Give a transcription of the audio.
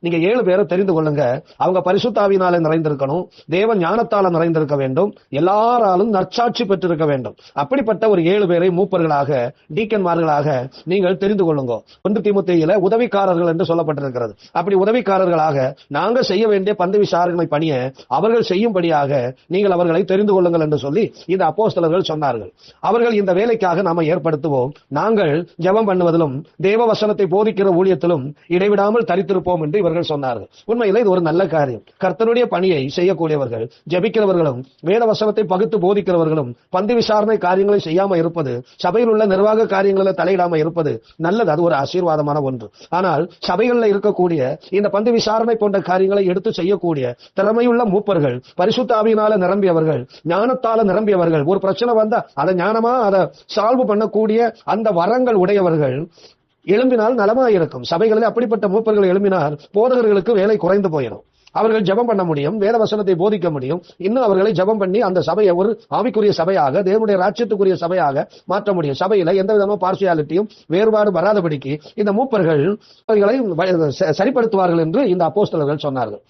நீங்க ஏழு பேரை தெரிந்து கொள்ளுங்க. அவங்க பரிசுத்தாவினால நிறைந்திருக்கணும். தேவ ஞானத்தால நிறைந்திருக்க வேண்டும். எல்லாராலும் நற்சாட்சி பெற்றிருக்க வேண்டும். அப்படிப்பட்ட ஒரு ஏழு பேரை மூப்பர்களாக டீக்கன்மார்களாக நீங்கள் தெரிந்து கொள்ளுங்க. ஒன்று திமுத்தையில உதவிக்காரர்கள் என்று சொல்லப்பட்டிருக்கிறது. அப்படி உதவிக்காரர்களாக நாங்க செய்ய வேண்டிய பந்து விசாரணை பணியை அவர்கள் செய்யும்படியாக நீங்கள் அவர்களை தெரிந்து கொள்ளுங்கள் என்று சொல்லி இந்த அப்போஸ்தலர்கள் சொன்னார்கள். அவர்கள் இந்த வேலைக்காக நாம ஏற்படுத்துவோம். நாங்கள் ஜெபம் பண்ணுவதிலும் தேவ வசனத்தை போதிக்கிற ஊழியத்திலும் இடைவிடாமல் தரித்திருப்போம் என்று இவர்கள் சொன்னார்கள். உண்மையில இது ஒரு நல்ல காரியம். கர்த்தனுடைய பணியை செய்யக்கூடியவர்கள் ஜபிக்கிறவர்களும் வேத வசனத்தை பகுத்து போதிக்கிறவர்களும் பந்து விசாரணை காரியங்களை செய்யாம இருப்பது சபையில் உள்ள நிர்வாக காரியங்களில் தலையிடாம இருப்பது நல்லது. அது ஒரு ஆசீர்வாதமான ஒன்று. ஆனால் சபைகளில் இருக்கக்கூடிய இந்த பந்து விசாரணை போன்ற காரியங்களை எடுத்து செய்யக்கூடிய திறமையுள்ள மூப்பர்கள் பரிசுத்தாவியினால நிரம்பியவர்கள் ஞானத்தால நிரம்பியவர்கள் ஒரு பிரச்சனை வந்தா அதை ஞானமா அதை சால்வ் பண்ணக்கூடிய அந்த வரங்கள் உடையவர்கள் எழும்பினால் நலமா இருக்கும். சபைகளில் அப்படிப்பட்ட மூப்பர்கள் எழும்பினால் போதகர்களுக்கு வேலை குறைந்து போயிடும். அவர்கள் ஜெபம் பண்ண முடியும் வேத வசனத்தை போதிக்க முடியும். இன்னும் அவர்களை ஜெபம் பண்ணி அந்த சபையை ஒரு ஆவிக்குரிய சபையாக தேவனுடைய ராஜ்யத்துக்குரிய சபையாக மாற்ற முடியும். சபையில எந்த விதமான பார்சியாலிட்டியும் வேறுபாடு வராதபடிக்கு இந்த மூப்பர்கள் சரிப்படுத்துவார்கள் என்று இந்த அப்போஸ்தலர்கள் சொன்னார்கள்.